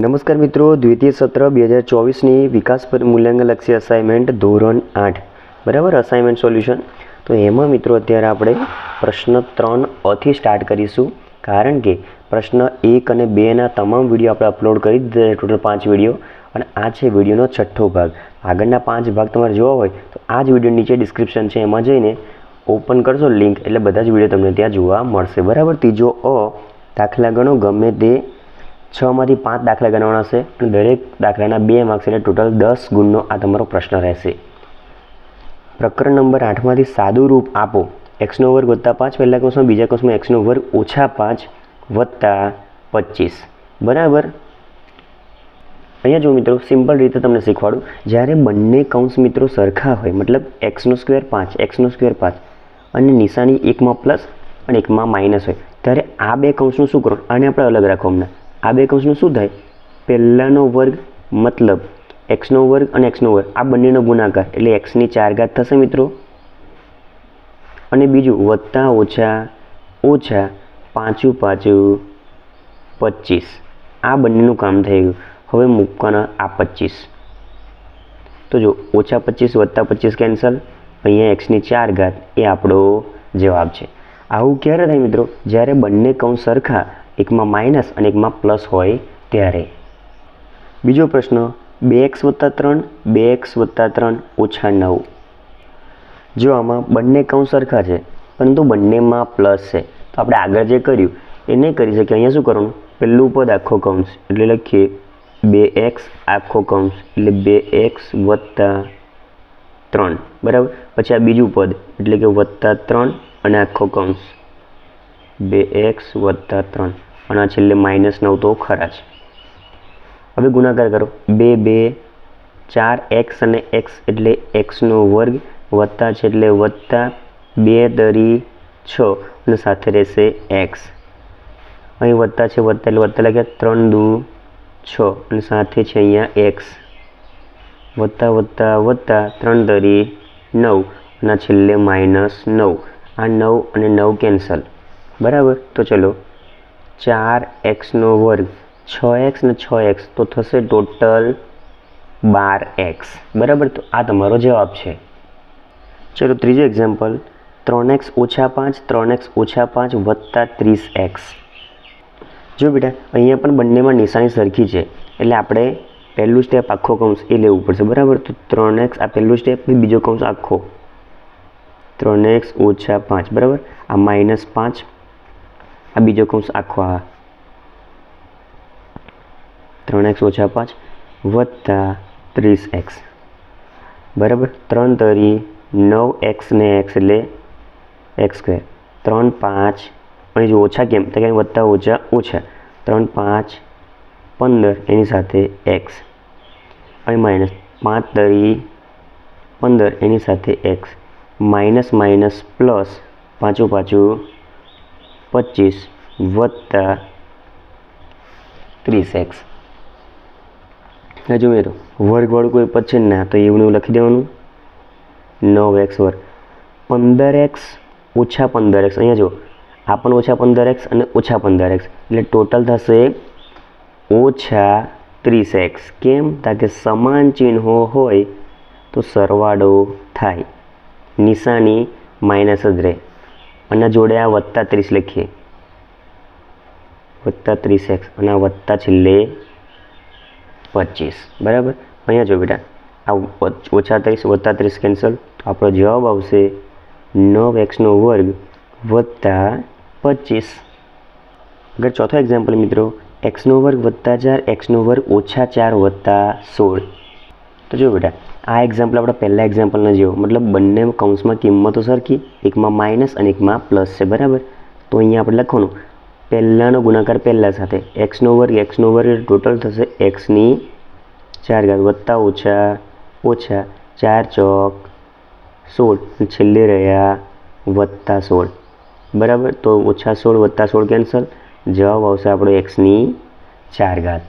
નમસ્કાર મિત્રો, દ્વિતીય સત્ર બે હજાર ચોવીસની વિકાસ પર મૂલ્યાંકનલક્ષી અસાઇનમેન્ટ ધોરણ આઠ. બરાબર? અસાઇનમેન્ટ સોલ્યુશન તો એમાં મિત્રો અત્યારે આપણે પ્રશ્ન ત્રણ અથી સ્ટાર્ટ કરીશું. કારણ કે પ્રશ્ન એક અને બેના તમામ વીડિયો આપણે અપલોડ કરી દીધા છે ટોટલ પાંચ વીડિયો અને આ છે વિડીયોનો છઠ્ઠો ભાગ. આગળના પાંચ ભાગ તમારે જોવા હોય, તો આ જ વીડિયો નીચે ડિસ્ક્રિપ્શન છે. એમાં જઈને ઓપન કરશો લિંક એટલે બધા જ વીડિયો તમને ત્યાં જોવા મળશે. બરાબર? ત્રીજો અ, દાખલા ગણો ગમે તે છમાંથી પાંચ દાખલા ગણવાના છે અને દરેક દાખલાના બે માર્ક્સ એટલે ટોટલ દસ ગુણનો આ તમારો પ્રશ્ન રહેશે. પ્રકરણ નંબર આઠમાંથી સાદું રૂપ આપો. એક્સનો વર્ગ વત્તા પાંચ, પહેલા કોષમાં બીજા કોષમાં એક્સનો વર્ગ ઓછા પાંચ વત્તા પચીસ. બરાબર? અહીંયા જો મિત્રો સિમ્પલ રીતે તમને શીખવાડું. જ્યારે બંને કૌંસ મિત્રો સરખા હોય, મતલબ એક્સનો સ્ક્વેર પાંચ એક્સનો સ્ક્વેર પાંચ, અને નિશાની એકમાં પ્લસ અને એકમાં માઇનસ હોય, ત્યારે આ બે કૌંસનું શું કરો? આને આપણે અલગ રાખો હમણાં. આ બે કૌંસનું શું થાય? પહેલાંનો વર્ગ મતલબ એક્સનો વર્ગ અને એક્સનો વર્ગ. આ બંનેનો ગુણાકાર. એટલે એક્સની ચાર ઘાત થશે મિત્રો. અને બીજું વત્તા ઓછા ઓછા પાંચું પાંચું પચીસ. આ બંનેનું કામ થઈ ગયું. હવે મૂકવાના આ પચીસ. તો જો ઓછા પચીસ વત્તા પચીસ કેન્સલ, અહીંયા એક્સની ચાર ઘાત એ આપણો જવાબ છે. આવું ક્યારે થાય મિત્રો? જ્યારે બંને કૌંસ સરખા એકમાં માઇનસ અને એકમાં પ્લસ હોય ત્યારે. બીજો પ્રશ્ન, બે એક્સ વત્તા ત્રણ, બે એક્સ વત્તા ત્રણ ઓછા નવ. જો આમાં બંને કૌંસ સરખા છે, પરંતુ બંનેમાં પ્લસ છે, તો આપણે આગળ જે કર્યું, એ નહીં કરી શકીએ. અહીંયા શું કરવાનું? પહેલું પદ આખો કૌંસ, એટલે લખીએ બે એક્સ આખો કૌંસ, એટલે બે એક્સ વત્તા ત્રણ. બરાબર? પછી આ બીજું પદ, એટલે કે વત્તા ત્રણ અને આખો કૌંસ. બે એક્સ વત્તા ત્રણ. અને આ છેલ્લે માઇનસ નવ તો ખરા છે હવે ગુણાકાર કરો. બે બે, ચાર એક્સ અને એક્સ એટલે એક્સનો વર્ગ વત્તા છે એટલે વત્તા બે દરી છ અને સાથે રહેશે એક્સ અહીં વત્તા છે, વત્તા એટલે વત્તા લાગ્યા ત્રણ દુ છ અને સાથે છે અહીંયા એક્સ વત્તા વત્તા વત્તા, ત્રણ દરી નવ અને છેલ્લે માઇનસ નવ. આ નવ અને નવ કેન્સલ બરાબર? તો ચલો ચાર એક્સનો વર્ગ. છ એક્સ ને છ એક્સ, તો થશે ટોટલ બાર એક્સ. બરાબર? તો આ તમારો જવાબ છે. ચલો ત્રીજો એક્ઝામ્પલ ત્રણ એક્સ ઓછા પાંચ, ત્રણ એક્સ ઓછા પાંચ વત્તા ત્રીસ એક્સ. જો બેટા, અહીંયા પણ બંનેમાં નિશાની સરખી છે. એટલે આપણે પહેલું સ્ટેપ આખો કૌંસ એ લેવું પડશે. બરાબર? તો ત્રણ એક્સ, આ પહેલું સ્ટેપ બીજો કૌંસ આખો. ત્રણ એક્સ ઓછા પાંચ. બરાબર? આ માઇનસ પાંચ આ બીજો કૌંસ આખો આ ત્રણ એક્સ ઓછા પાંચ વત્તા ત્રીસ એક્સ. બરાબર? ત્રણ તરી નવ એક્સ ને એક્સ એટલે એક્સ સ્ક્વેર. ત્રણ પાંચ, અહીં જો ઓછા કેમ? તો કે વત્તા ઓછા ઓછા. ત્રણ પાંચ પંદર, એની સાથે એક્સ. અહીં માઇનસ પાંચ તરી પંદર, એની સાથે એક્સ. માઇનસ માઇનસ પ્લસ પાછું પાછું પચીસ વત્તા ત્રીસ એક્સ. હજુ એ તો વર્ગવાળું કોઈ પદ છે ના, તો એવું એવું લખી દેવાનું. નવ એક્સ વર્ગ પંદર એક્સ ઓછા પંદર એક્સ. અહીંયા જો આ પણ ઓછા પંદર એક્સ અને ઓછા પંદર એક્સ. એટલે ટોટલ થશે ઓછા ત્રીસ એક્સ. કેમ? તાકે સમાન ચિહ્નો હોય તો સરવાળો થાય. નિશાની માઇનસ જ રહે. અને જોડે આ વત્તા ત્રીસ લખીએ. વત્તા ત્રીસ એક્સ અને આ વત્તા છેલ્લે પચીસ. બરાબર? અહીંયા જો બેટા, આ ઓછા ત્રીસ, વત્તા ત્રીસ કેન્સલ તો આપણો જવાબ આવશે નવ એક્સનો વર્ગ વત્તા પચીસ. આગળ ચોથો એક્ઝામ્પલ મિત્રો એક્સનો વર્ગ વત્તા ચાર એક્સનો વર્ગ ઓછા ચાર વત્તા સોળ. તો જો બેટા આ એક્ઝામ્પલ આપણે પહેલા એક્ઝામ્પલના જેવો મતલબ બંને કૌંસમાં કિંમતો સરખી, એકમાં માઇનસ અને એકમાં પ્લસ છે, બરાબર? તો અહીંયા આપણે લખવાનું. પહેલાંનો ગુણાકાર પહેલાં સાથે. એક્સનો વર્ગ એક્સનો વર્ગ ટોટલ થશે એક્સની ચાર ઘાત વત્તા ઓછા ઓછા ચાર ચોક સોળ. છેલ્લે રહ્યા વત્તા સોળ. બરાબર? તો ઓછા સોળ, વત્તા સોળ કેન્સલ જવાબ આવશે આપણો એક્સની ચાર ઘાત.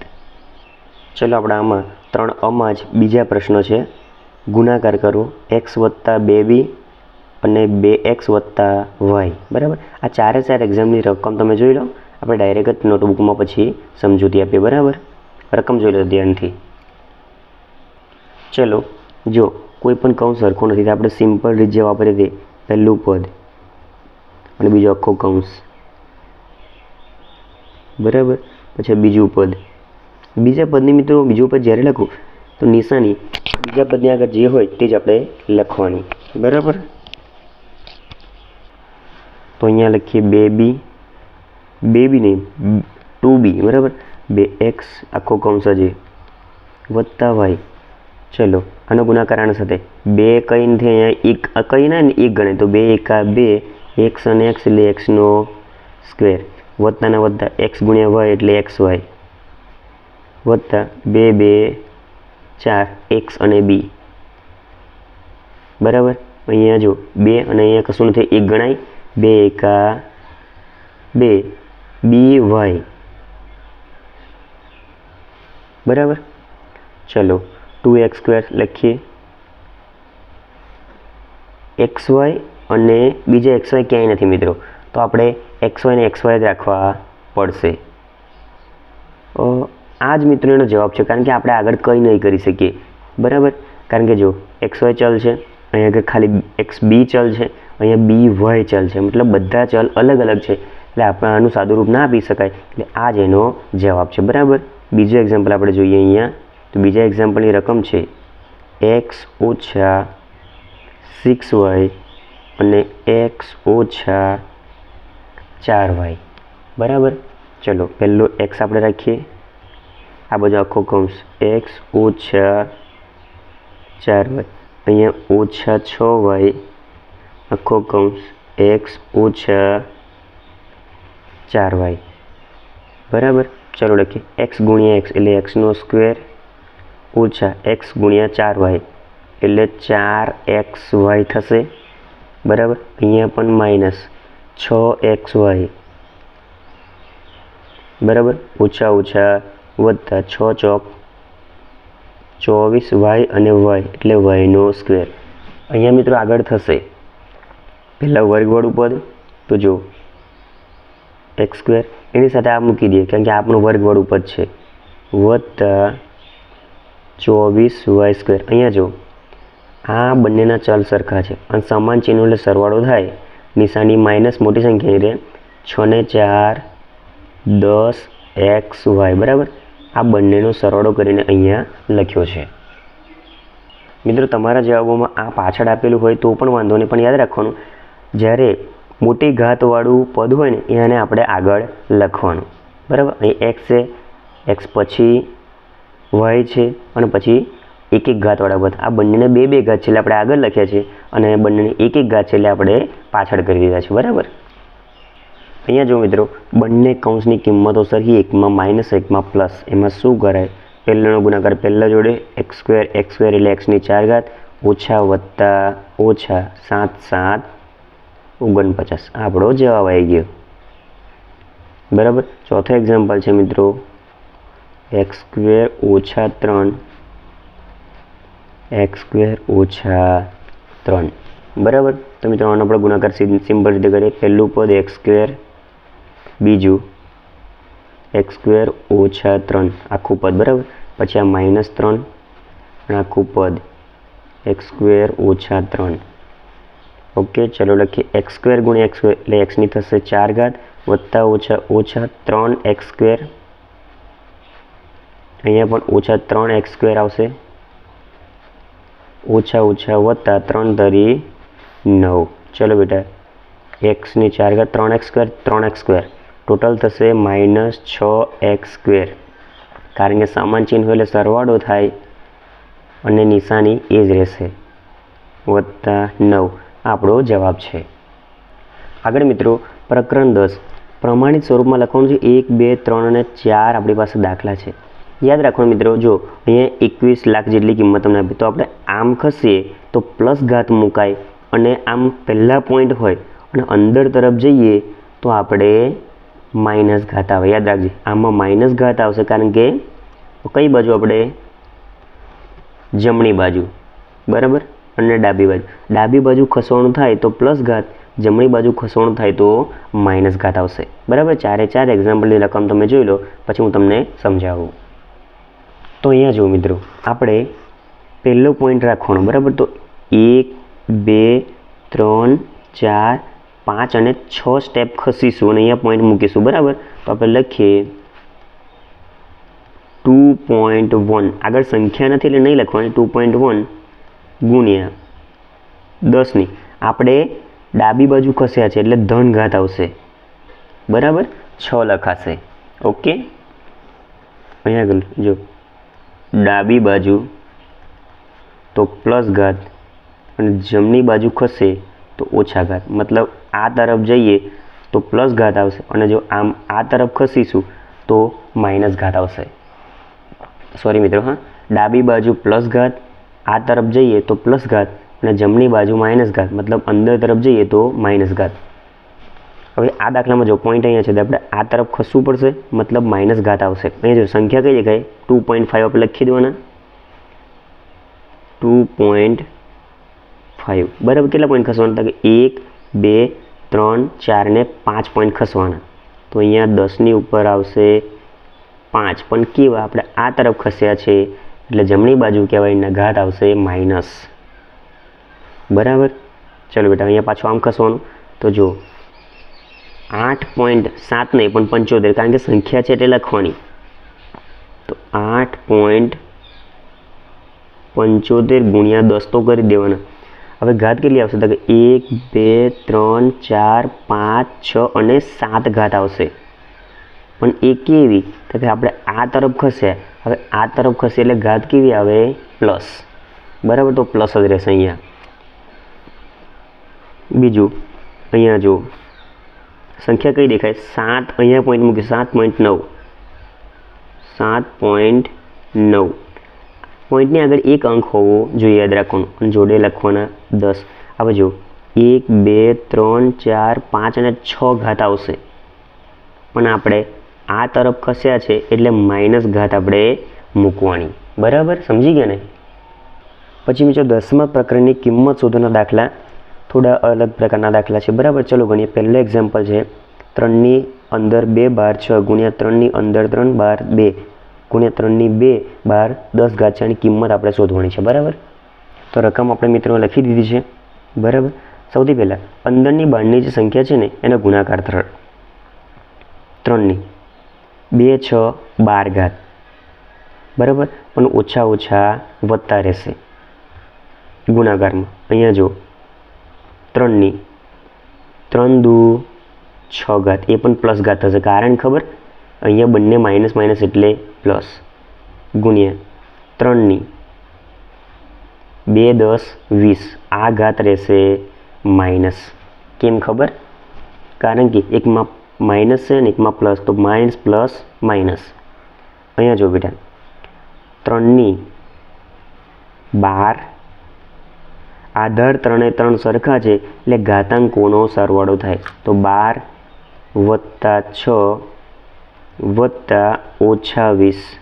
ચલો આપણે આમાં ત્રણ અમાં જ બીજા પ્રશ્નો છે. ગુણાકાર કરો એક્સ વત્તા બે બી અને બે એક્સ વત્તા વાય બરાબર? આ ચારે ચાર એક્ઝામની રકમ તમે જોઈ લો. આપણે ડાયરેક્ટ જ નોટબુકમાં પછી સમજૂતી આપીએ, બરાબર? રકમ જોઈ લો ધ્યાનથી. ચલો, જો કોઈ પણ કૌંસ સરખો નથી, તો આપણે સિમ્પલ રીત જે વાપરીએ તે પહેલું પદ અને બીજો આખો કૌંસ. બરાબર? પછી બીજું પદ. બીજા પદની મિત્રો, બીજું પદ જ્યારે લખું તો નિશાની બીજા પદની આગળ જે હોય તે જ આપણે લખવાની. બરાબર? તો અહીંયા લખીએ બે બી. બે બી નહીં, ટુ બી. બરાબર? બે એક્સ આખો કૌંસ છે વત્તા વાય. ચલો, આનો ગુણાકાર સાથે. બે કઈ નથી અહીંયા એક આ કઈ ના ને એક ગણે તો બે એકા બે, એક્સ અને એક્સ એટલે એક્સનો સ્ક્વેર. વત્તાના વત્તા એક્સ ગુણ્યા વાય એટલે એક્સ વાય. વત્તા બે બે ચાર એક્સ અને બી બરાબર? અહીંયા જો, બે અને અહીંયા કશું નથી, એક ગણાય. બે એકા બે. બી વાય બરાબર? ચલો ટુ એક્સ સ્ક્વેર લખીએ. એક્સ વાય અને બીજા એક્સ વાય ક્યાંય નથી મિત્રો. તો આપણે એક્સ વાય ને એક્સ વાય જ રાખવા પડશે. આ જ મિત્રો એનો જવાબ છે. કારણ કે આપણે આગળ કંઈ નહીં કરી શકીએ. બરાબર? કારણ કે જો એક્સ વાય ચલ છે, અહીંયા આગળ ખાલી એક્સ બી ચલ છે, અહીંયા બી વાય ચલ છે. મતલબ બધા ચલ અલગ અલગ છે. એટલે આપણે આનું સાદું રૂપ ના આપી શકાય. એટલે આ જ એનો જવાબ છે. બરાબર? બીજું એક્ઝામ્પલ આપણે જોઈએ અહીંયા. તો બીજા એક્ઝામ્પલની રકમ છે એક્સ ઓછા સિક્સ વાય અને એક્સ ઓછા ચાર વાય બરાબર? ચલો, પહેલો એક્સ આપણે રાખીએ. આ બાજુ આખો કૌંસ એક્સ ઓછા ચાર વાય અહીંયા ઓછા છ વાય આખો કૌંસ એક્સ ઓછા ચાર વાય બરાબર? ચલો લખીએ. એક્સ ગુણ્યા એક્સ એટલે એક્સનો સ્ક્વેર ઓછા એક્સ ગુણ્યા ચાર વાય એટલે ચાર એક્સ વાય થશે. બરાબર? અહીંયા પણ માઇનસ છ એક્સ વાય. બરાબર? ઓછા ઓછા વત્તા છ ચોક ચોવીસ વાય અને વાય એટલે વાયનો સ્ક્વેર. અહીંયા મિત્રો આગળ થશે. પહેલાં વર્ગવાળું પદ, તો જો એક્સ સ્ક્વેર. એની સાથે આ મૂકી દઈએ, કારણ કે આપણું વર્ગવાળું પદ છે. વત્તા ચોવીસ વાય સ્ક્વેર. અહીંયા જો આ બંનેના ચલ સરખા છે. અને સમાન ચિહ્નો એટલે સરવાળો થાય. નિશાની માઇનસ મોટી સંખ્યાની રહે છ ને ચાર દસ એક્સ વાય બરાબર? આ બંનેનો સરવાળો કરીને અહીંયા લખ્યો છે. મિત્રો, તમારા જવાબોમાં આ પાછળ આપેલું હોય તો પણ વાંધો નહીં, પણ યાદ રાખવાનું, જ્યારે મોટી ઘાતવાળું પદ હોય ને, એને આપણે આગળ લખવાનું. બરાબર? અહીં એક્સ છે એક્સ પછી વાય છે, અને પછી એક એક ઘાતવાળા પદ. આ બંનેને બે બે ઘાત છે એટલે આપણે આગળ લખ્યા છે, અને બંનેને એક એક ઘાત છેલ્લે આપણે પાછળ કરી દીધા છે. બરાબર? અહીંયા જો મિત્રો, બંને કૌંસની કિંમતો સરખી, એકમાં માઇનસ એકમાં પ્લસ એમાં શું કરાય? પહેલાંનો ગુણાકાર પહેલાં જોડે એક્સ સ્ક્વેર એક્સ સ્ક્વેર એટલે એક્સની ચાર ઘાત, ઓછા વત્તા ઓછા સાત સાત, ઓગણપચાસ. આપણો જવાબ આવી ગયો. બરાબર? ચોથો એક્ઝામ્પલ છે મિત્રો. એક્સ સ્ક્વેર ઓછા ત્રણ એક્સ સ્ક્વેર ઓછા ત્રણ. બરાબર? તો મિત્રો, આનો આપણે ગુણાકાર સિમ્પલ રીતે કરીએ. પહેલું પદ એક્સ સ્ક્વેર બીજું એક્સ સ્ક્વેર ઓછા ત્રણ. આખું પદ બરાબર? પછી આ માઇનસ ત્રણ અને આખું પદ એક્સ સ્ક્વેર ઓછા ત્રણ. ઓકે ચલો લખીએ. એક્સ સ્ક્વેર ગુણ્યા એક્સ સ્ક્વેર એટલે એક્સની થશે ચાર ઘાત વત્તા ઓછા ઓછા ત્રણ એક્સ સ્ક્વેર અહીંયા પણ ઓછા ત્રણ એક્સ સ્ક્વેર આવશે. ઓછા ઓછા વત્તા ત્રણ તરી નવ. ચલો બેટા એક્સની ચાર ઘાત ત્રણ એક્સ સ્ક્વેર ત્રણ એક્સ સ્ક્વેર ટોટલ થશે માઇનસ છ એક્સ સ્ક્વેર. કારણ કે સમાન ચિહ્ન એટલે સરવાળો થાય અને નિશાની એ જ રહેશે. વત્તા નવ. આપણો જવાબ છે. આગળ મિત્રો, પ્રકરણ દસ. પ્રમાણિત સ્વરૂપમાં લખવાનું છે એક, બે, ત્રણ અને ચાર આપણી પાસે દાખલા છે. યાદ રાખવાનું મિત્રો, જો અહીંયા એકવીસ લાખ જેટલી કિંમત તમને આપી, તો આપણે આમ ખસીએ તો પ્લસ ઘાત મુકાય અને આમ પહેલાં પોઈન્ટ હોય અને અંદર તરફ જઈએ તો આપણે માઇનસ ઘાત આવે. યાદ રાખજે, આમાં માઇનસ ઘાત આવશે કારણ કે કઈ બાજુ આપણે? જમણી બાજુ. બરાબર? અને ડાબી બાજુ. ડાબી બાજુ ખસવાનું થાય તો પ્લસ ઘાત. જમણી બાજુ ખસવાનું થાય તો માઇનસ ઘાત આવશે. બરાબર? ચારે ચાર એક્ઝામ્પલની રકમ તમે જોઈ લો, પછી હું તમને સમજાવું. તો અહીંયા જુઓ મિત્રો, આપણે પહેલો પોઈન્ટ રાખવાનો. બરાબર? તો એક, બે, ત્રણ, ચાર પાંચ અને છ સ્ટેપ ખસીશું અને અહીંયા પોઈન્ટ મૂકીશું, બરાબર? તો આપણે લખીએ ટુ પોઈન્ટ વન આગળ સંખ્યા નથી એટલે નહીં લખવાની ટુ પોઈન્ટ વન ગુણ્યા દસની. આપણે ડાબી બાજુ ખસ્યા છે એટલે ધન ઘાત આવશે. બરાબર? છ લખાશે. ઓકે? અહીંયા આગળ જો. ડાબી બાજુ તો પ્લસ ઘાત અને જમણી બાજુ ખસે તો ઓછા ઘાત. મતલબ આ તરફ જઈએ તો પ્લસ ઘાત આવશે. અને જો આમ આ તરફ ખસીશું તો માઇનસ ઘાત આવશે. સોરી મિત્રો, હા. ડાબી બાજુ પ્લસ ઘાત, આ તરફ જઈએ તો પ્લસ ઘાત, અને જમણી બાજુ માઇનસ ઘાત. મતલબ અંદર તરફ જઈએ તો માઇનસ ઘાત. હવે આ દાખલામાં જો પોઈન્ટ અહીંયા છે તો આપણે આ તરફ ખસવું પડશે, મતલબ માઇનસ ઘાત આવશે. અહીંયા જો સંખ્યા કઈ જગ્યાએ ટુ પોઈન્ટ ફાઇવ આપણે લખી દેવાના. ટુ પોઈન્ટ ફાઇવ બરાબર કેટલા પોઈન્ટ ખસવાના? હતા કે એક બે, ત્રણ, ચાર ને પાંચ પોઈન્ટ ખસવાના. તો અહીંયા દસની ઉપર આવશે પાંચ. પણ કેવા? આપણે આ તરફ ખસ્યા છે, એટલે જમણી બાજુ કહેવાય નઘાત આવશે માઇનસ બરાબર? ચલો બેટા, અહીંયા પાછું આમ ખસવાનું. તો જો આઠ પોઈન્ટ સાત નહીં, પણ પંચોતેર, કારણ કે સંખ્યા છે એટલે લખવાની. તો આઠ પોઈન્ટ પંચોતેર ગુણ્યા દસ તો કરી દેવાના. હવે ઘાત કેટલી આવશે? તો કે એક, બે, ત્રણ, ચાર, પાંચ, છ અને સાત ઘાત આવશે. પણ એ કેવી? તો કે આપણે આ તરફ ખસે હવે આ તરફ ખસે એટલે ઘાત કેવી આવે? પ્લસ. બરાબર? તો પ્લસ જ રહેશે અહીંયા. બીજું, અહીંયા જુઓ. સંખ્યા કઈ દેખાય? સાત, અહીંયા પોઈન્ટ મૂકી, સાત પોઈન્ટ નવ. સાત પોઈન્ટ નવ. પોઈન્ટની આગળ એક અંક હોવો જોઈએ યાદ રાખવાનું. જોડે લખવાના દસ. આ જો એક, બે, ત્રણ, ચાર, પાંચ અને છ ઘાત આવશે. પણ આપણે આ તરફ ખસ્યા છે એટલે માઇનસ ઘાત આપણે મૂકવાની. બરાબર? સમજી ગયા ને પછી મિત્રો દસમા પ્રકરણની કિંમત શોધવાના દાખલા થોડા અલગ પ્રકારના દાખલા છે. બરાબર? ચલો ગણીએ. પહેલો એક્ઝામ્પલ છે ત્રણની અંદર બે બાર છ ગુણ્યા ત્રણની અંદર ત્રણ બાર બે. ગુણ્યા ત્રણની બે બાર દસ ગાંઠિયાની કિંમત આપણે શોધવાની છે, બરાબર? તો રકમ આપણે મિત્રો લખી દીધી છે, બરાબર? સૌથી પહેલાં, પંદરની બારની જે સંખ્યા છે ને, એનો ગુણાકાર થયો ત્રણની. બે, છ, બાર ઘાત. બરાબર? પણ ઓછા ઓછા વધતા રહેશે. ગુણાકારમાં. અહીંયા જો ત્રણની. ત્રણ દુ છ ઘાત. એ પણ પ્લસ ઘાત થશે કારણ ખબર? અહીંયા બંને માઇનસ માઇનસ એટલે પ્લસ. ગુણ્યા ત્રણની. બે, દસ, વીસ. આ ઘાત રહેશે માઇનસ. કેમ ખબર? કારણ કે એકમાં માઇનસ છે ને એકમાં પ્લસ. તો માઇનસ પ્લસ માઇનસ. અહીંયા જો બેટા, ત્રણની બાર. આધાર ત્રણે ત્રણ સરખા છે એટલે ઘાતાંકોનો સરવાળો થાય. તો બાર વત્તા છ વત્તા ઓછા વીસ.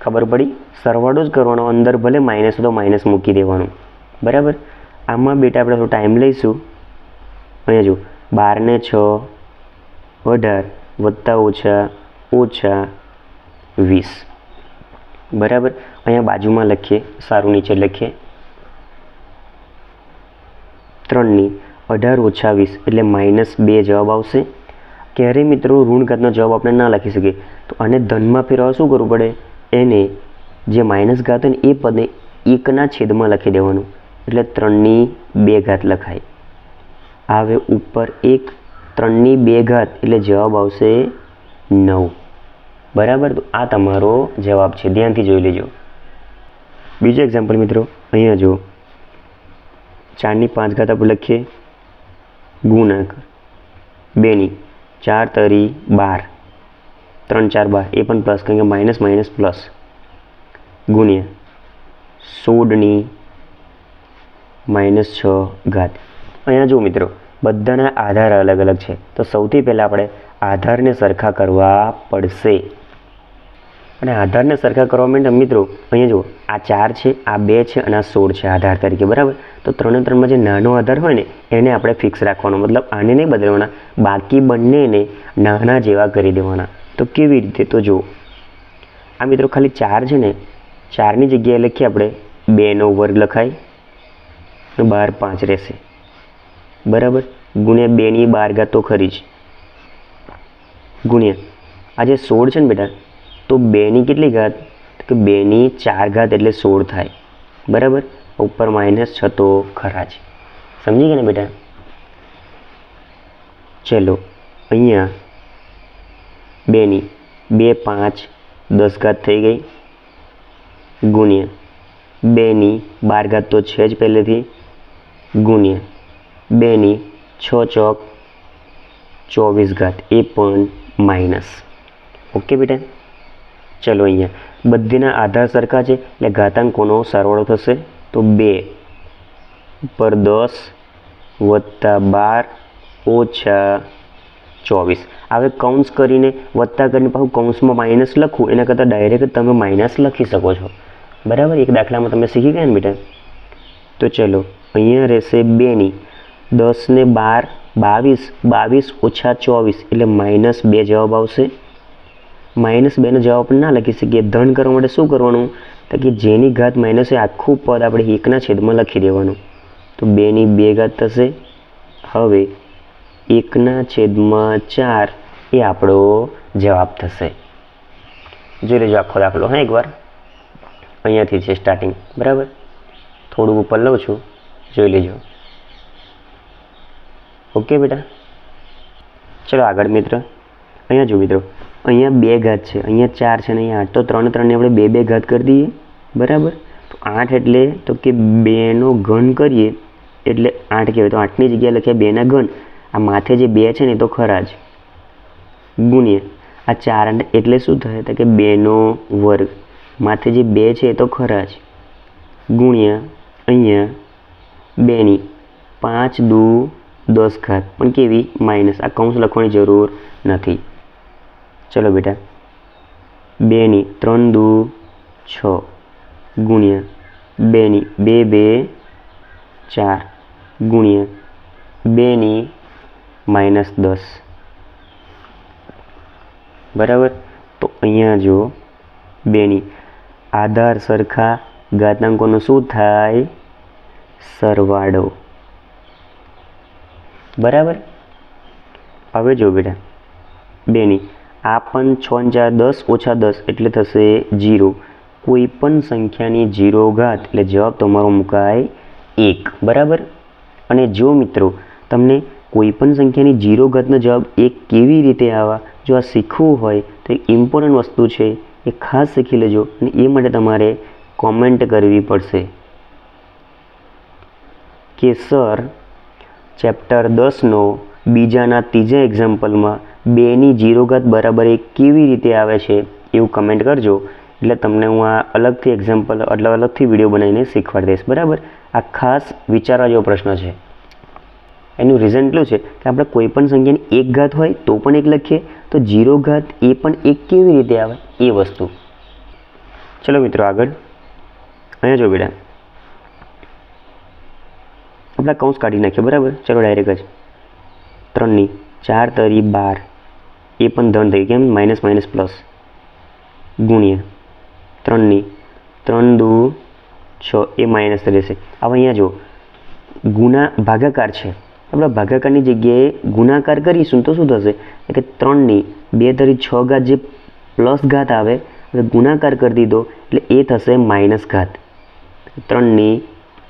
ખબર પડી? સરવાળો જ કરવાનો, અંદર ભલે માઇનસ તો માઇનસ મૂકી દેવાનું. બરાબર? આમાં બેટા આપણે થોડો ટાઈમ લઈશું. અહીંયા જો બારને છ, અઢાર, વત્તા ઓછા ઓછા વીસ. બરાબર? અહીંયા બાજુમાં લખીએ, સારું નીચે લખીએ. ત્રણની, અઢાર ઓછા વીસ, એટલે માઇનસ બે જવાબ આવશે. ક્યારે મિત્રો ઋણઘાતનો જવાબ આપણે ના લખી શકીએ. તો આને ધનમાં ફેરવવા શું કરવું પડે? એને જે માઇનસ ઘાત હોય ને એ પદને એકના છેદમાં લખી દેવાનું. એટલે ત્રણની બે ઘાત લખાય. આવે ઉપર એક, ત્રણની બે ઘાત, એટલે જવાબ આવશે નવ. બરાબર? તો આ તમારો જવાબ છે. ધ્યાનથી જોઈ લેજો. બીજો એક્ઝામ્પલ મિત્રો, અહીંયા જો ચારની પાંચ ઘાત આપણે લખીએ. ગુણાકાર. બેની. ચાર તરી બાર. ત્રણ, ચાર, બાર. એ પણ પ્લસ કારણ કે માઇનસ માઇનસ પ્લસ ગુણ્યા સોળની માઇનસ છ ઘાત. અહીંયા જો મિત્રો, બધાના આધાર અલગ અલગ છે. તો સૌથી પહેલાં આપણે આધારને સરખા કરવા પડશે. અને આધારને સરખા કરવા માટે મિત્રો, અહીંયા જુઓ, આ ચાર છે, આ બે છે અને આ સોળ છે આધાર તરીકે, બરાબર? તો ત્રણે ત્રણમાં જે નાનો આધાર હોય ને, એને આપણે ફિક્સ રાખવાનો, મતલબ આને નહીં બદલવાના, બાકી બંનેને નાના જેવા કરી દેવાના. તો કેવી રીતે? તો જુઓ, આ મિત્રો ખાલી ચાર છે ને, ચારની જગ્યાએ લખીએ આપણે બેનો વર્ગ લખાય અને બાર પાંચ રહેશે. બરાબર? ગુણ્યા બેની બાર ગાતો તો ખરી જ. ગુણ્યા, આ જે સોળ છે ને બેટા તો બેની કેટલી ઘાત તો કે બેની ચાર ઘાત એટલે સોળ થાય બરાબર ઉપર માઇનસ છ તો ખરા જ સમજી ગયા ને બેટા ચલો અહીંયા બેની બે પાંચ દસ ઘાત થઈ ગઈ ગુણ્યા બેની બાર ઘાત તો છે જ પહેલેથી ગુણ્યા બેની છ ચોક ચોવીસ ઘાત એ પણ માઇનસ ઓકે બેટા ચલો અહીંયા. બધીના આધાર સરખા છે? એટલે ઘાતાંકોનો સરવાળો થશે? તો બે. ઉપર દસ વત્તા બાર ઓછા ચોવીસ. હવે કૌંસ કરીને વત્તા કરીને પાછું કૌંસમાં માઇનસ લખવું, એના કરતાં ડાયરેક્ટ તમે માઇનસ લખી શકો છો. બરાબર? એક દાખલામાં તમે શીખી ગયા ને બેટા? તો ચલો, અહીંયા રહેશે બેની. દસ ને બાર, બાવીસ બાવીસ ઓછા ચોવીસ, એટલે માઇનસ બે જવાબ આવશે. માઇનસ બેનો જવાબ આપણે ના લખી શકીએ. ધન કરવા માટે શું કરવાનું? તો કે જેની ઘાત માઇનસ હોય આખું પદ આપણે એકના છેદમાં લખી દેવાનું. તો બેની બે ઘાત થશે. હવે એકના છેદમાં ચાર એ આપણો જવાબ થશે. જોઈ લેજો આખો દાખલો, હા, એકવાર. અહીંયાથી છે સ્ટાર્ટિંગ બરાબર? થોડું ઉપર લઉં છું. જોઈ લેજો. ઓકે બેટા? ચલો આગળ મિત્ર. અહીંયા જો મિત્રો. અહીંયા બે ઘાત છે. અહીંયા ચાર છે ને અહીંયા આઠ. તો ત્રણ ત્રણને આપણે બે બે ઘાત કરી દઈએ. બરાબર? તો આઠ એટલે તો કે બેનો ઘન કરીએ. એટલે આઠ કહેવાય. તો આઠની જગ્યાએ લખ્યા બેના ઘન. આ માથે જે બે છે ને તો ખરા જ. ગુણ્યા આ ચાર એટલે શું થાય? તો કે બેનો વર્ગ. માથે જે બે છે એ તો ખરા જ. ગુણ્યા અહીંયા બેની. પાંચ દુ દસ ઘાત. પણ કેવી? માઇનસ. આ કૌંસ લખવાની જરૂર નથી. ચલો બેટા. બેની ત્રણ દુ છ ગુણ્યા બેની બે બે ચાર ગુણ્યા બેની માઇનસ દસ. બરાબર? તો અહીંયા જો બેની આધાર સરખા ઘાતાંકોનો શું થાય? સરવાળો. બરાબર? હવે જો બેટા, બેની આ પણ છ ચાર દસ ઓછા દસ એટલે થશે જીરો. કોઈ પણ સંખ્યાની જીરો ઘાત, એટલે જવાબ તમારો મુકાય એક. બરાબર? અને જો મિત્રો, તમને કોઈ પણ સંખ્યાની જીરો ઘાતનો જવાબ એક કેવી રીતે આવા? જો આ શીખવું હોય, તો એક ઇમ્પોર્ટન્ટ વસ્તુ છે, એ ખાસ શીખી લેજો અને એ માટે તમારે કોમેન્ટ કરવી પડશે. કે સર ચેપ્ટર દસનો બીજાના ત્રીજા એક્ઝામ્પલમાં બેની જીરો ઘાત બરાબર એક કેવી રીતે આવે છે એવું કમેન્ટ કરજો. એટલે તમને હું આ અલગથી એક્ઝામ્પલ એટલે અલગથી વીડિયો બનાવીને શીખવાડી દઈશ. બરાબર? આ ખાસ વિચારવા જેવો પ્રશ્ન છે. એનું રીઝન એટલું છે કે આપણે કોઈ પણ સંખ્યાની એક ઘાત હોય તો પણ એક લખીએ. તો જીરો ઘાત એ પણ એક કેવી રીતે આવે? એ વસ્તુ. ચલો મિત્રો આગળ. અહીંયા જો બેટા. આપણે કૌંસ કાઢી નાખીએ. બરાબર? ચલો ડાયરેક્ટ જ. ત્રણની ચાર તરી બાર. એ પણ ધન થઈ કેમ માઇનસ માઇનસ પ્લસ ગુણ્યા ત્રણની ત્રણ દુ છ, એ માઇનસ રહેશે હવે અહીંયા જો ગુના ભાગાકાર છે. આપણે ભાગાકારની જગ્યાએ ગુણાકાર કરીશું તો શું થશે? કે ત્રણની બે તરી છ ઘાત જે પ્લસ ઘાત આવે હવે ગુણાકાર કરી દીધો, એટલે એ થશે માઇનસ ઘાત. ત્રણની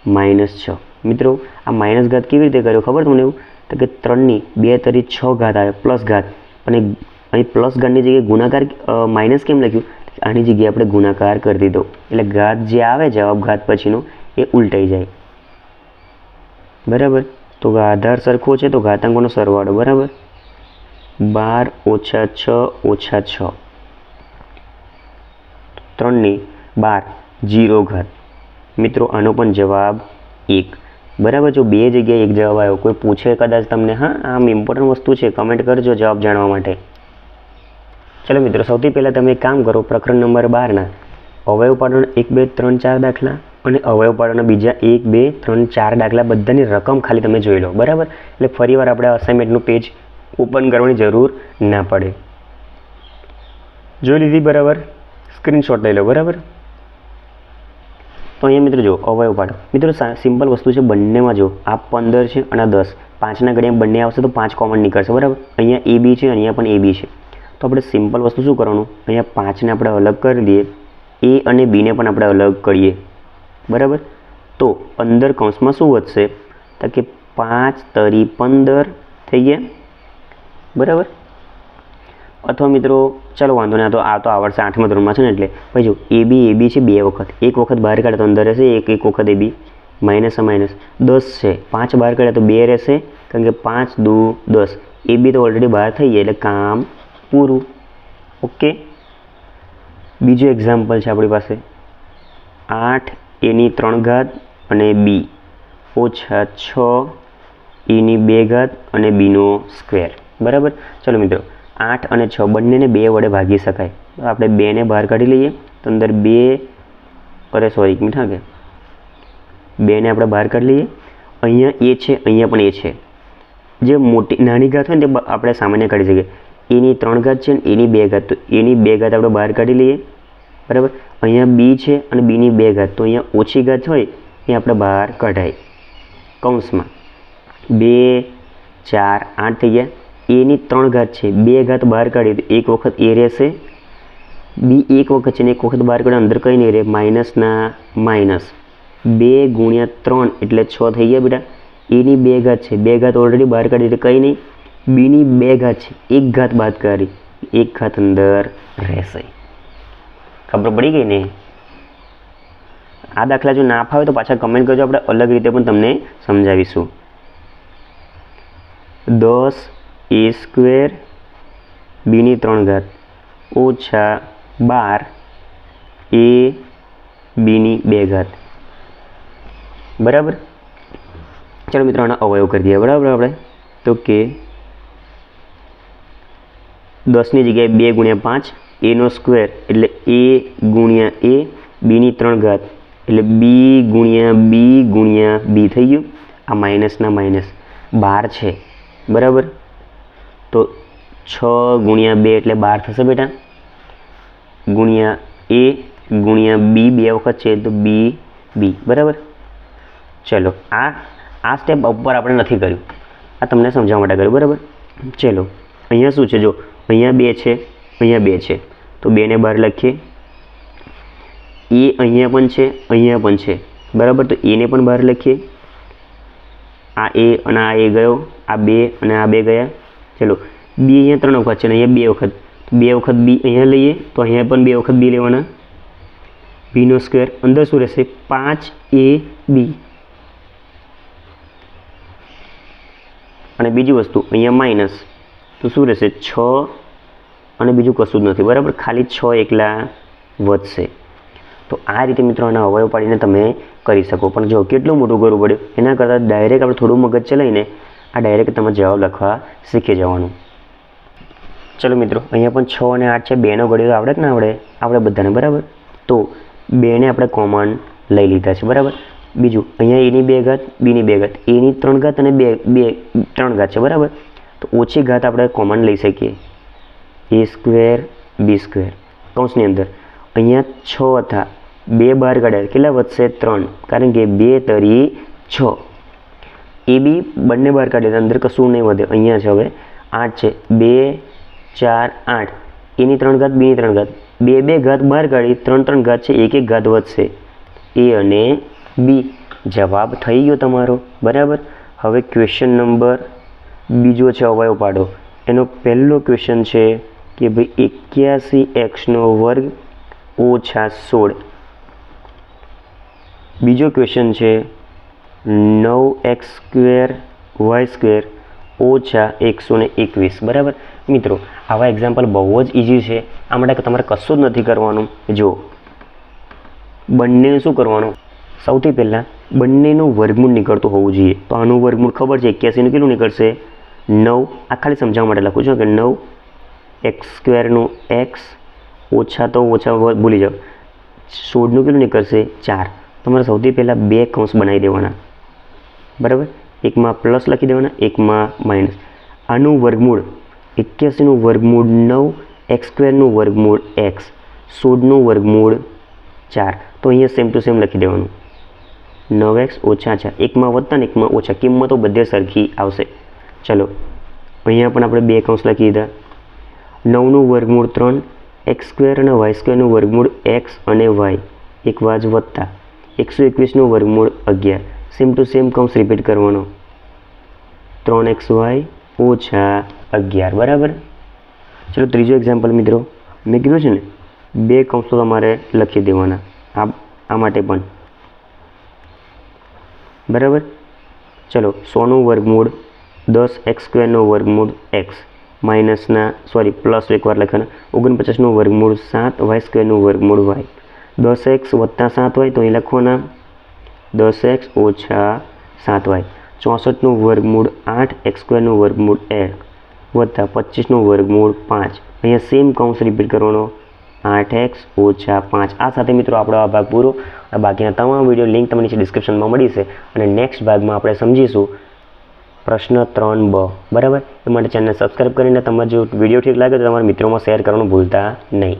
માઇનસ છ. મિત્રો, આ માઇનસ ઘાત કેવી રીતે કર્યો? ખબર તમને એવું? તો કે ત્રણની બે તરી છ ઘાત આવે પ્લસ ઘાત. અને અહીં પ્લસ ઘાતની જગ્યાએ ગુણાકાર માઇનસ કેમ લખ્યું? આની જગ્યાએ આપણે ગુણાકાર કરી દીધો. એટલે ઘાત જે આવે જવાબ ઘાત પછીનો એ ઉલટાઈ જાય. બરાબર? તો આધાર સરખો છે તો ઘાતાંકોનો સરવાળો, બરાબર? બાર ઓછા છ ઓછા છ. ત્રણની બાર, જીરો ઘાત. મિત્રો, આનો પણ જવાબ એક. બરાબર? જો બે જગ્યાએ એક જવાબ આવ્યો, કોઈ પૂછે કદાચ તમને, હા, આમ ઇમ્પોર્ટન્ટ વસ્તુ છે કમેન્ટ કરજો જવાબ જાણવા માટે. ચલો મિત્રો, સૌથી પહેલાં તમે એક કામ કરો, પ્રકરણ નંબર બારના અવયવ પાડવાના એક, બે, ત્રણ, ચાર દાખલા અને અવયવ પાડવાના બીજા એક, બે, ત્રણ, ચાર દાખલા બધાની રકમ ખાલી તમે જોઈ લો, બરાબર? એટલે ફરીવાર આપણે અસાઇનમેન્ટનું પેજ ઓપન કરવાની જરૂર ના પડે. જોઈ લીધી, બરાબર? સ્ક્રીનશોટ લઈ લો, બરાબર? તો અહીંયા મિત્રો જો અવયવ પાડો મિત્રો સિમ્પલ વસ્તુ છે, બંનેમાં જો આ પંદર છે અને દસ. પાંચના ઘડિયા બંને આવશે તો પાંચ કોમન નીકળશે, બરાબર? અહીંયા એ બી છે, અહીંયા પણ એ બી છે. તો આપણે સિમ્પલ વસ્તુ શું કરવાનું? અહીંયા પાંચને આપણે અલગ કરી દઈએ. એ અને બીને પણ આપણે અલગ કરીએ. બરાબર? તો પંદર કૌંસમાં શું વધશે? તો કે પાંચ તરી પંદર થઈ ગયા. બરાબર? અથવા મિત્રો, ચાલો વાંધો નહીં તો, આ તો આવડશે આઠમા ધોરણમાં છે ને એટલે, ભાઈ જો એ બી એ બી છે બે વખત. એક વખત બહાર કાઢે તો અંદર રહેશે, એક એક વખત એ બી માઇનસ માઇનસ દસ છે. પાંચ બહાર કાઢે તો બે રહેશે, કારણ કે પાંચ, દુ, દસ. એ બી તો ઓલરેડી બહાર થઈ ગયા, એટલે કામ પૂરું. ઓકે? બીજું એક્ઝામ્પલ છે આપણી પાસે. આઠ, એની ત્રણ ઘાત અને બી. ઓછા છ, એની બે ઘાત અને બીનો સ્ક્વેર બરાબર? ચલો મિત્રો આઠ અને છ, બંનેને બે વડે ભાગી શકાય. આપણે બેને બહાર કાઢી લઈએ તો અંદર બે, અરે સોરી એક કે બેને આપણે બહાર કાઢી લઈએ. અહીંયા એ છે, અહીંયા પણ એ છે. જે મોટી, નાની ઘાત હોય ને તે આપણે સામાન્ય કાઢી શકીએ. એની ત્રણ ઘાત છે ને એની બે ઘાત. તો એની બે ઘાત આપણે બહાર કાઢી લઈએ. બરાબર? અહીંયા બી છે અને બીની બે ઘાત. તો અહીંયા ઓછી ઘાત હોય એ આપણે બહાર કઢાય. કૌંસમાં. બે, ચાર, આઠ થઈ ગયા. એની ત્રણ ઘાત છે. બે ઘાત બહાર કાઢી તો એક વખત એ રહેશે. બી એક વખત છે ને એક વખત બહાર કાઢે, અંદર કંઈ નહીં રહે. માઇનસના માઇનસ. બે ગુણ્યા ત્રણ એટલે છ થઈ ગયા બેટા. એની બે ઘાત છે. બે ઘાત ઓલરેડી બહાર કાઢી એટલે કંઈ નહીં. બીની બે ઘાત છે. એક ઘાત બાદ કાઢી એક ઘાત અંદર રહેશે. ખબર પડી ગઈ ને? આ દાખલા જો ના ફાવે તો પાછા કમેન્ટ કરજો. આપણે અલગ રીતે પણ તમને સમજાવીશું. દસ એ સ્ક્વેર બીની ત્રણ ઘાત. ઓછા બાર એ બીની બે ઘાત. બરાબર? ચાલો મિત્રો આના અવયવ કરી દઈએ. બરાબર આપણે? તો કે દસની જગ્યાએ બે ગુણ્યા પાંચ એનો સ્ક્વેર એટલે એ ગુણ્યા એ બીની ત્રણ ઘાત. એટલે બી ગુણ્યા બી ગુણ્યા બી થઈ ગયું. આ માઇનસના માઇનસ બાર છે. બરાબર? તો છ ગુણ્યા બે એટલે બાર થશે બેટા. ગુણ્યા એ ગુણ્યા બી, બે વખત છે તો બી બી. બરાબર? ચલો, આ આ સ્ટેપ ઉપર આપણે નથી કર્યું. આ તમને સમજાવવા માટે કર્યું, બરાબર? ચલો, અહીંયા શું છે? જો, અહીંયા બે છે, અહીંયા બે છે. તો બેને બહાર લખીએ. એ અહીંયા પણ છે, અહીંયા પણ છે. બરાબર? તો એને પણ બહાર લખીએ. આ એ અને આ એ ગયો, આ બે અને આ બે ગયા. ચલો બી અહીંયા ત્રણ વખત છે અને અહીંયા બે વખત. બે વખત બી અહીંયા લઈએ, તો અહીંયા પણ બે વખત બી લેવાના. બીનો સ્ક્વેર અંદર શું રહેશે? પાંચ એ બી. અને બીજી વસ્તુ, અહીંયા માઇનસ. તો શું રહેશે? છ. અને બીજું કશું જ નથી, બરાબર? ખાલી છ એકલા વધશે. તો આ રીતે મિત્રો આના અવયવ પાડીને તમે કરી શકો. પણ જો કેટલું મોટું કરવું પડ્યું? એના કરતાં ડાયરેક્ટ આપણે થોડું મગજ ચલાવીને આ ડાયરેક્ટ તમે જવાબ લખવા શીખી જવાનું. ચલો મિત્રો, અહીંયા પણ છ અને આઠ છે, બેનો ગળ્યો આવડે કે ના આવડે? આપણે બધાને, બરાબર? તો બેને આપણે કોમન લઈ લીધા છે, બરાબર? બીજું, અહીંયા એની બે ઘાત, બીની બે ઘાત. એની ત્રણ ઘાત અને બે બે, ત્રણ ઘાત છે, બરાબર? તો ઓછી ઘાત આપણે કોમન લઈ શકીએ. એ સ્ક્વેર બી સ્ક્વેર કૌંસની અંદર. અહીંયા છ હતા. બે બાર કાઢ્યા. કેટલા વધશે? ત્રણ. કારણ કે બે તરી છ. એ બી બંને બહાર કાઢીએ અંદર કશું નહીં વધે. અહીંયા છે હવે આઠ છે. બે, ચાર, આઠ. એની ત્રણ ઘાત, બીની ત્રણ ઘાત. બે બે ઘાત બહાર કાઢી, ત્રણ ત્રણ ઘાત છે. એક એક ઘાત વધશે. એ અને બી. જવાબ થઈ ગયો તમારો. બરાબર? હવે ક્વેશ્ચન નંબર બીજો છે અવયવ પાડો. એનો પહેલો ક્વેશ્ચન છે કે ભાઈ એક્યાસી એક્સનો વર્ગ ઓછા સોળ. બીજો ક્વેશ્ચન છે નવ એક્સ સ્ક્વેર વાય સ્ક્વેર ઓછા એકસો ને એકવીસ. બરાબર? મિત્રો, આવા એક્ઝામ્પલ બહુ જ ઇઝી છે. આ માટે તમારે કશું જ નથી કરવાનું. જો બંને શું કરવાનું? સૌથી પહેલાં બંનેનું વર્ગમૂળ નીકળતું હોવું જોઈએ. તો આનું વર્ગમૂળ ખબર છે? એક્યાસીનું કેટલું નીકળશે? નવ. આ ખાલી સમજાવવા માટે લખું છું, કે નવ એક્સ સ્ક્વેરનું એક્સ ઓછા તો ઓછા ભૂલી જાઓ. સોળનું કેટલું નીકળશે? ચાર. તમારે સૌથી પહેલાં બે કૌંસ બનાવી દેવાના. બરાબર? એકમાં પ્લસ લખી દેવાના, એકમાં માઇનસ આનું વર્ગમૂળ, એક્યાસીનું વર્ગમૂળ નવ એક્સ સ્ક્વેરનું વર્ગમૂળ એક્સ સોળનું વર્ગમૂળ ચાર. તો અહીંયા સેમ ટુ સેમ લખી દેવાનું. નવ એક્સ ઓછા ચાર. એકમાં વધતા ને એકમાં ઓછા. કિંમતો બધે સરખી આવશે. ચલો, અહીંયા પણ આપણે બે કૌંસ લખી દીધા. નવનું વર્ગમૂળ ત્રણ એક્સ સ્ક્વેર અને વાય સ્ક્વેરનું વર્ગમૂળ એક્સ અને વાય એક વાજ વત્તા એકસો એકવીસનું વર્ગમૂળ અગિયાર. સેમ ટુ સેમ કૌંસ રિપીટ કરવાનો ત્રણ એક્સ વાય ઓછા અગિયાર બરાબર ચલો ત્રીજો એક્ઝામ્પલ મિત્રો મેં કીધું છે ને બે કૌંસો તમારે લખી દેવાના આ આ માટે પણ બરાબર ચલો સોનું વર્ગમૂળ દસ એક્સ સ્ક્વેરનો વર્ગમૂળ એક્સ માઇનસના સોરી પ્લસ એકવાર લખવાના ઓગણપચાસનું વર્ગમૂળ સાત વાય સ્ક્વેરનું વર્ગમૂળ વાય દસ એક્સ વત્તા સાત હોય તો અહીં લખવાના દસ એક્સ ઓછા સાત વાય. ચોસઠનું વર્ગમૂળ આઠ, એક્સ સ્ક્વેરનું વર્ગમૂળ એક વત્તા પચીસનું વર્ગમૂળ પાંચ. અહીંયા સેમ કાઉન્સ રિપીટ કરવાનો. આઠ એક્સ ઓછા પાંચ. આ સાથે મિત્રો આપણો આ ભાગ પૂરો. બાકીના તમામ વીડિયો લિંક તમને નીચે ડિસ્ક્રિપ્શનમાં મળી છે. અને નેક્સ્ટ ભાગમાં આપણે સમજીશું પ્રશ્ન ત્રણ બ. બરાબર? એ માટે ચેનલ સબસ્ક્રાઈબ કરીને તમારે જો વીડિયો ઠીક લાગે તો તમારા મિત્રોમાં શેર કરવાનું ભૂલતા નહીં.